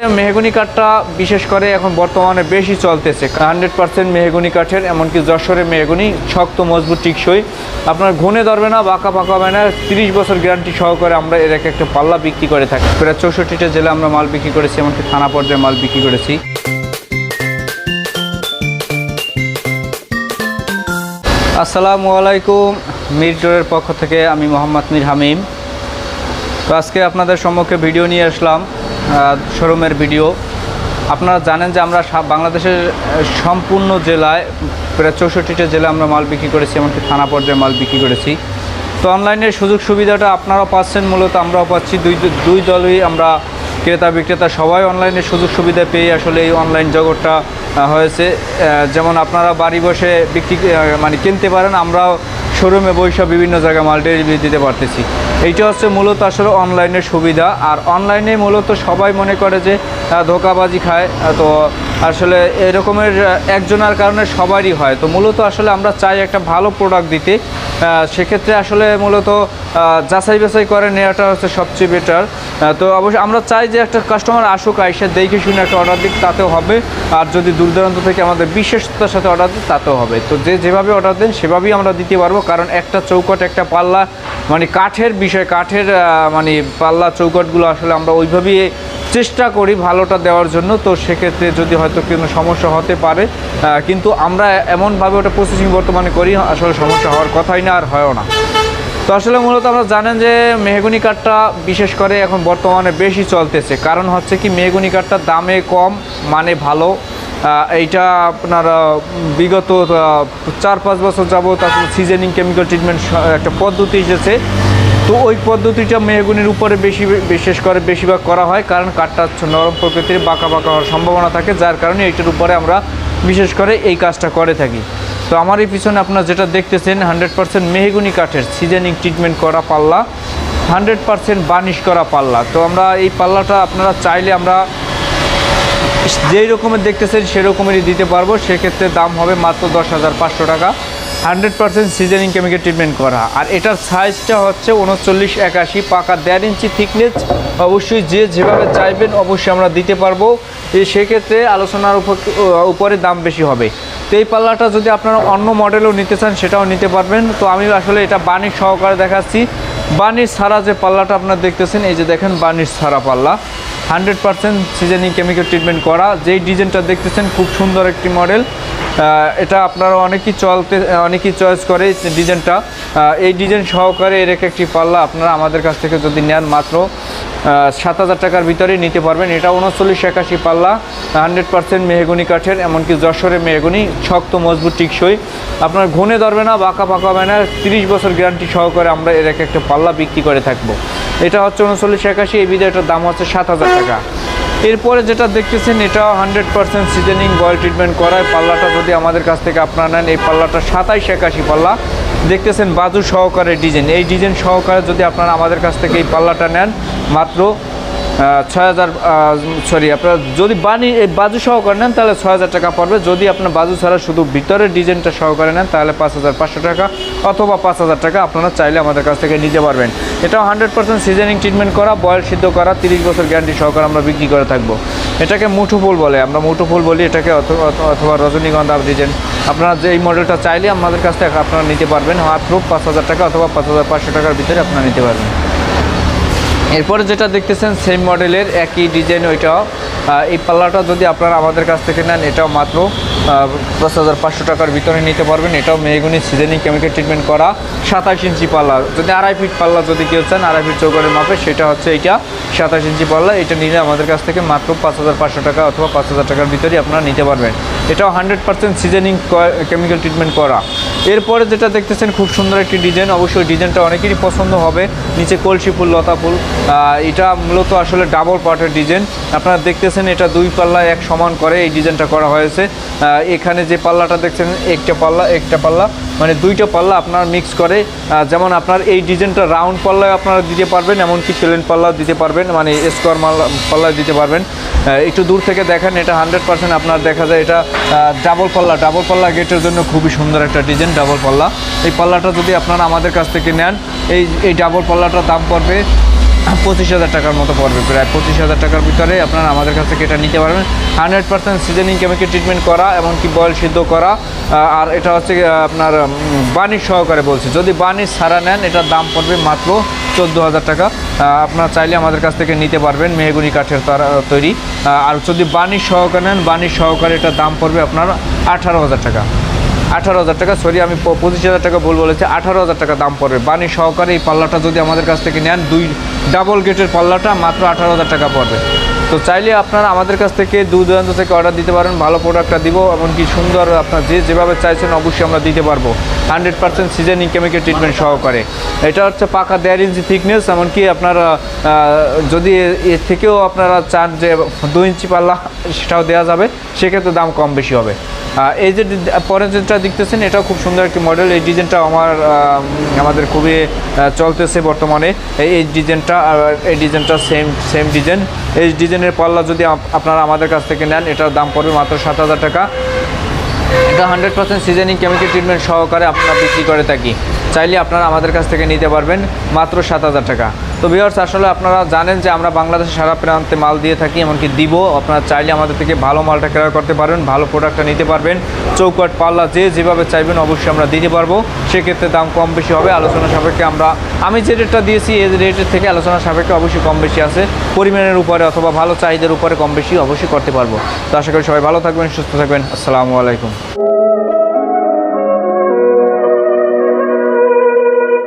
মেহগুনি কাঠটা বিশেষ করে এখন বর্তমানে বেশি চলতেছে। হান্ড্রেড পার্সেন্ট মেহগুনি কাঠের, এমনকি যশোরের মেহগুনি শক্ত, মজবুত, টিকসই। আপনার ঘুনে ধরবে না, বাঁকা পাকা হবে না। তিরিশ বছর গ্যারান্টি সহকারে আমরা এর একটা পাল্লা বিক্রি করে থাকি। প্রায় চৌষট্টিটা জেলা আমরা মাল বিক্রি করেছি, এমনকি থানা পর্যায়ে মাল বিক্রি করেছি। আসসালামু আলাইকুম মিরজোরের পক্ষ থেকে আমি মোহাম্মদ মির হামিম। তো আজকে আপনাদের সম্মুখে ভিডিও নিয়ে আসলাম। শোরুমের ভিডিও। আপনারা জানেন যে আমরা বাংলাদেশের সম্পূর্ণ জেলায়, প্রায় চৌষট্টিটা জেলায় আমরা মাল বিক্রি করেছি, এমনকি থানা পর্যায়ে মাল বিক্রি করেছি। তো অনলাইনের সুযোগ সুবিধাটা আপনারাও পাচ্ছেন, মূলত আমরাও পাচ্ছি। দুই দুই দলই আমরা ক্রেতা, বিক্রেতা সবাই অনলাইনে সুযোগ সুবিধা পেয়ে আসলে এই অনলাইন জগৎটা হয়েছে। যেমন আপনারা বাড়ি বসে বিক্রি মানে কিনতে পারেন, আমরাও শোরুমে বৈশা বিভিন্ন জায়গায় মাল ডেলিভারি দিতে পারতেছি। এইটা হচ্ছে মূলত আসলে অনলাইনের সুবিধা। আর অনলাইনে মূলত সবাই মনে করে যে ধোকাবাজি খায় তো আসলে এরকমের একজনের কারণে সবারই হয়। তো মূলত আসলে আমরা চাই একটা ভালো প্রোডাক্ট দিতে। সেক্ষেত্রে আসলে মূলত যাচাই বাছাই করে নেওয়াটা হচ্ছে সবচেয়ে বেটার তো অবশ্যই আমরা চাই যে একটা কাস্টমার আসুক, আইসে দেখে শুনে একটা অর্ডার দিক, তাতেও হবে। আর যদি দূর দূরান্ত থেকে আমাদের বিশ্বস্ততার সাথে অর্ডার দিই তাতেও হবে। তো যে যেভাবে অর্ডার দেন, সেভাবেই আমরা দিতে পারব। কারণ একটা চৌকট, একটা পাল্লা মানে কাঠের বিষয়, কাঠের মানে পাল্লা চৌকটগুলো আসলে আমরা ওইভাবেই চেষ্টা করি ভালোটা দেওয়ার জন্য। তো সেক্ষেত্রে যদি হয়তো কোনো সমস্যা হতে পারে কিন্তু আমরা এমনভাবে ওটা প্রসেসিং বর্তমানে করি, আসলে সমস্যা হওয়ার কথাই না আর হয়ও না। তো আসলে মূলত আমরা জানেন যে মেহগুনি কাঠটা বিশেষ করে এখন বর্তমানে বেশি চলতেছে। কারণ হচ্ছে কি, মেহগুনি কাঠটা দামে কম মানে ভালো। এইটা আপনার বিগত চার পাঁচ বছর যাবত আসলে সিজনিং কেমিক্যাল ট্রিটমেন্ট একটা পদ্ধতি এসেছে। তো ওই পদ্ধতিটা মেহগুনির উপরে বেশি, বিশেষ করে বেশিরভাগ করা হয়, কারণ কাঠটা নরম প্রকৃতির বাঁকা বাঁকা হওয়ার সম্ভাবনা থাকে, যার কারণে এইটার উপরে আমরা বিশেষ করে এই কাজটা করে থাকি। তো আমার এই পিছনে আপনারা যেটা দেখতেছেন হান্ড্রেড পার্সেন্ট মেহগুনি কাঠের সিজনিং ট্রিটমেন্ট করা পাল্লা হান্ড্রেড পার্সেন্ট বার্নিশ করা পাল্লা। তো আমরা এই পাল্লাটা আপনারা চাইলে আমরা যেই রকমের দেখতেছেন সেরকমেরই দিতে পারব। সেক্ষেত্রে দাম হবে মাত্র দশ হাজার পাঁচশো টাকা। Hundred percent seasoning chemical treatment করা। আর এটার সাইজটা হচ্ছে উনচল্লিশ, একাশি, পাকা দেড় ইঞ্চি থিকনেস। অবশ্যই যে যেভাবে চাইবেন অবশ্যই আমরা দিতে পারব। সেক্ষেত্রে আলোচনার উপর দাম বেশি হবে। তো এই পাল্লাটা যদি আপনারা অন্য মডেলও নিতে চান, সেটাও নিতে পারবেন। তো আমি আসলে এটা বানিশ সহকারে দেখাচ্ছি। বানিশ সারা যে পাল্লাটা আপনার দেখতেছেন, এই যে দেখেন বানির সারা পাল্লা। Hundred percent seasoning chemical treatment করা। যেই ডিজাইনটা দেখতেছেন, খুব সুন্দর একটি মডেল এটা আপনারা অনেকেই চলতে, অনেকেই চয়েস করে ডিজাইনটা। এই ডিজাইন সহকারে এর এক একটি পাল্লা আপনারা আমাদের কাছ থেকে যদি নেন মাত্র সাত হাজার টাকার ভিতরেই নিতে পারবেন। এটা উনচল্লিশ একাশি পাল্লা হান্ড্রেড পার্সেন্ট মেহগুনি কাঠের, এমনকি যশোরে মেহগুনি, শক্ত, মজবুত, টিকসই। আপনার ঘুনে ধরবে না, বাঁকা পাকা হবে না। তিরিশ বছর গ্যারান্টি সহকারে আমরা এর এক একটা পাল্লা বিক্রি করে থাকব। এটা হচ্ছে উনচল্লিশ একাশি, এই বিধায়টার দাম হচ্ছে সাত হাজার টাকা। এরপরে যেটা দেখতেছেন, এটা hundred percent seasoning boil treatment করায় পাল্লাটা যদি আমাদের কাছ থেকে আপনারা নেন, এই পাল্লাটা সাতাইশ একাশি পাল্লা। দেখতেছেন বাজু সহকারে ডিজাইন। এই ডিজাইন সহকারে যদি আপনারা আমাদের কাছ থেকে এই পাল্লাটা নেন, মাত্র ছয় হাজার সরি আপনার যদি বানি, এই বাজু সহকারে নেন, তাহলে ছয় হাজার টাকা পড়বে। যদি আপনার বাজু ছাড়া শুধু ভিতরের ডিজাইনটা সহকারে নেন, তাহলে পাঁচ হাজার পাঁচশো টাকা অথবা পাঁচ হাজার টাকা আপনারা চাইলে আমাদের কাছ থেকে নিতে পারবেন। এটাও হান্ড্রেড পার্সেন্ট সিজনিং ট্রিটমেন্ট করা বয়েল সিদ্ধ করা, তিরিশ বছর গ্যারান্টি সহকারে আমরা বিক্রি করে থাকব। এটাকে মুঠো ফুল বলে, আমরা মুঠো ফুল বলি, এটাকে অথ- অথ- অথবা রজনীগন্ধা ডিজাইন। আপনারা যে এই মডেলটা চাইলে আমাদের কাছ থেকে আপনারা নিতে পারবেন। মাত্র পাঁচ হাজার টাকা অথবা পাঁচ হাজার পাঁচশো টাকার ভিতরে আপনারা নিতে পারবেন। এরপরে যেটা দেখতেছেন সেম মডেলের একই ডিজাইন ওইটাও। এই পাল্লাটা যদি আপনারা আমাদের কাছ থেকে নেন, এটাও মাত্র পাঁচ হাজার পাঁচশো টাকার ভিতরে নিতে পারবেন। এটাও মেহগুনি সিজনিং কেমিক্যাল ট্রিটমেন্ট করা সাতাশ ইঞ্চি পাল্লা। যদি আড়াই ফিট পাল্লা যদি কেউ চান, আড়াই ফিট চৌকারের মাপে, সেটা হচ্ছে এইটা সাতাশ ইঞ্চি পাল্লা। এটা নিলে আমাদের কাছ থেকে মাত্র পাঁচ হাজার পাঁচশো টাকা অথবা পাঁচ হাজার টাকার ভিতরেই আপনারা নিতে পারবেন। এটাও hundred percent seasoning chemical treatment করা। এরপরে যেটা দেখতেছেন, খুব সুন্দর একটি ডিজাইন অবশ্যই ডিজাইনটা অনেকেরই পছন্দ হবে। নিচে কলসি ফুল, লতা ফুল। এটা মূলত আসলে ডাবল পার্টের ডিজাইন আপনারা দেখতেছেন এটা দুই পাল্লা এক সমান করে এই ডিজাইনটা করা হয়েছে। এখানে যে পাল্লাটা দেখছেন, একটা পাল্লা একটা পাল্লা মানে দুইটা পাল্লা আপনার মিক্স করে। যেমন আপনার এই ডিজাইনটা রাউন্ড পাল্লায় আপনারা দিতে পারবেন, এমনকি প্লেন পাল্লা দিতে পারবেন মানে স্কোয়ার পাল্লা দিতে পারবেন। একটু দূর থেকে দেখেন, এটা হান্ড্রেড পার্সেন্ট আপনার দেখা যায়, এটা ডাবল পাল্লা। ডাবল পাল্লা গেটের জন্য খুবই সুন্দর একটা ডিজাইন ডাবল পাল্লা। এই পাল্লাটা যদি আপনারা আমাদের কাছ থেকে নেন, এই এই ডাবল পাল্লাটার দাম পড়বে পঁচিশ হাজার টাকার মতো পড়বে। প্রায় পঁচিশ হাজার টাকার ভিতরে আপনারা আমাদের কাছ থেকে এটা নিতে পারবেন। Hundred percent seasoning chemical treatment করা এমনকি বয়েল সিদ্ধ করা আর এটা হচ্ছে আপনার বানিশ সহকারে বলছি। যদি বানিশ ছাড়া নেন, এটার দাম পড়বে মাত্র চোদ্দ হাজার টাকা। আপনারা চাইলে আমাদের কাছ থেকে নিতে পারবেন, মেহগুনি কাঠের তারা তৈরি। আর যদি বানিশ সহকারে নেন বানিশ সহকারে এটার দাম পড়বে আপনার আঠারো হাজার টাকা। আঠারো হাজার টাকা সরি আমি পঁচিশ হাজার টাকা ভুল বলেছি। আঠারো হাজার টাকা দাম পড়বে। বাণী সহকারে এই পাল্লাটা যদি আমাদের কাছ থেকে নেন, দুই ডাবল গেটের পাল্লাটা মাত্র আঠারো হাজার টাকা পড়বে। তো চাইলে আপনারা আমাদের কাছ থেকে দূর দূরান্ত থেকে অর্ডার দিতে পারেন, ভালো প্রোডাক্টটা দিব, এমনকি সুন্দর আপনার যে যেভাবে চাইছেন অবশ্যই আমরা দিতে পারব। Hundred percent seasoning chemical treatment সহকারে। এটা হচ্ছে পাকা দেড় ইঞ্চি থিকনেস এমনকি আপনারা যদি এর থেকেও আপনারা চান যে দু ইঞ্চি পাল্লা, সেটাও দেওয়া যাবে, সেক্ষেত্রে দাম কম বেশি হবে। এই যে পরের যেটা দেখতেছেন, এটাও খুব সুন্দর একটি মডেল এই ডিজাইনটা আমার আমাদের খুবই চলতেছে বর্তমানে। এই ডিজাইনটা এই ডিজাইনটা সেম সেম ডিজাইন এই ডিজাইনের পাল্লা যদি আপ- আপনারা আমাদের কাছ থেকে নেন, এটার দাম পড়বে মাত্র সাত হাজার টাকা। এটা hundred percent seasoning chemical treatment সহকারে আপনারা বিক্রি করে থাকি। চাইলে আপনারা আমাদের কাছ থেকে নিতে পারবেন মাত্র সাত হাজার টাকা। তো ভিওর্স আসলে আপনারা জানেন যে আমরা বাংলাদেশে সারা প্রান্তে মাল দিয়ে থাকি, এমনকি দিব। আপনারা চাইলে আমাদের থেকে ভালো মালটা ক্রয় করতে পারবেন ভালো প্রোডাক্টটা নিতে পারবেন। চৌকাট পাল্লা, যে যেভাবে চাইবেন অবশ্যই আমরা দিতে পারব। সেক্ষেত্রে দাম কম বেশি হবে। আলোচনা সাপেক্ষে আমরা, আমি যে রেটটা দিয়েছি, এই রেটের থেকে আলোচনা সাপেক্ষে অবশ্যই কম বেশি আছে। পরিমাণের উপরে অথবা ভালো চাহিদার উপরে কম বেশি অবশ্যই করতে পারব। তো আশা করি সবাই ভালো থাকবেন, সুস্থ থাকবেন। আসসালামু আলাইকুম।